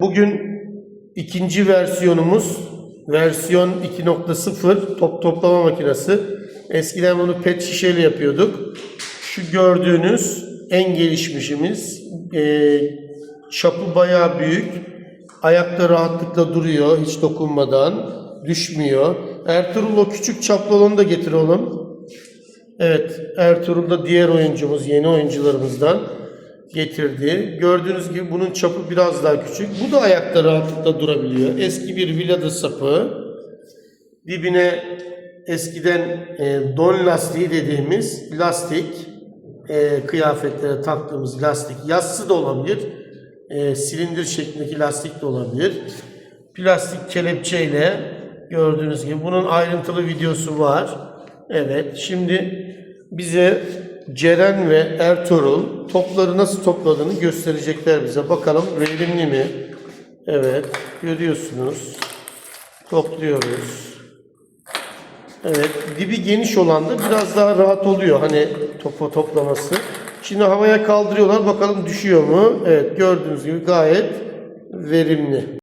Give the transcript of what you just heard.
Bugün ikinci versiyonumuz versiyon 2.0 top toplama makinesi. Eskiden bunu pet şişeyle yapıyorduk. Şu gördüğünüz en gelişmişimiz. Ee, çapı bayağı büyük. Ayakta rahatlıkla duruyor hiç dokunmadan. Düşmüyor. Ertuğrul o küçük çaplı olanı da getir oğlum. Evet, Ertuğrul da diğer oyuncumuz, yeni oyuncularımızdan getirdi. Gördüğünüz gibi bunun çapı biraz daha küçük. Bu da ayakta rahatlıkla durabiliyor. Eski bir villadı sapı. Dibine eskiden e, don lastiği dediğimiz lastik, e, kıyafetlere taktığımız lastik. Yassı da olabilir. E, silindir şeklindeki lastik de olabilir. Plastik kelepçeyle gördüğünüz gibi bunun ayrıntılı videosu var. Evet, şimdi bize Ceren ve Ertuğrul topları nasıl topladığını gösterecekler bize. Bakalım verimli mi? Evet, görüyorsunuz. Topluyoruz. Evet, dibi geniş olan da biraz daha rahat oluyor hani topu toplaması. Şimdi havaya kaldırıyorlar bakalım düşüyor mu? Evet, gördüğünüz gibi gayet verimli.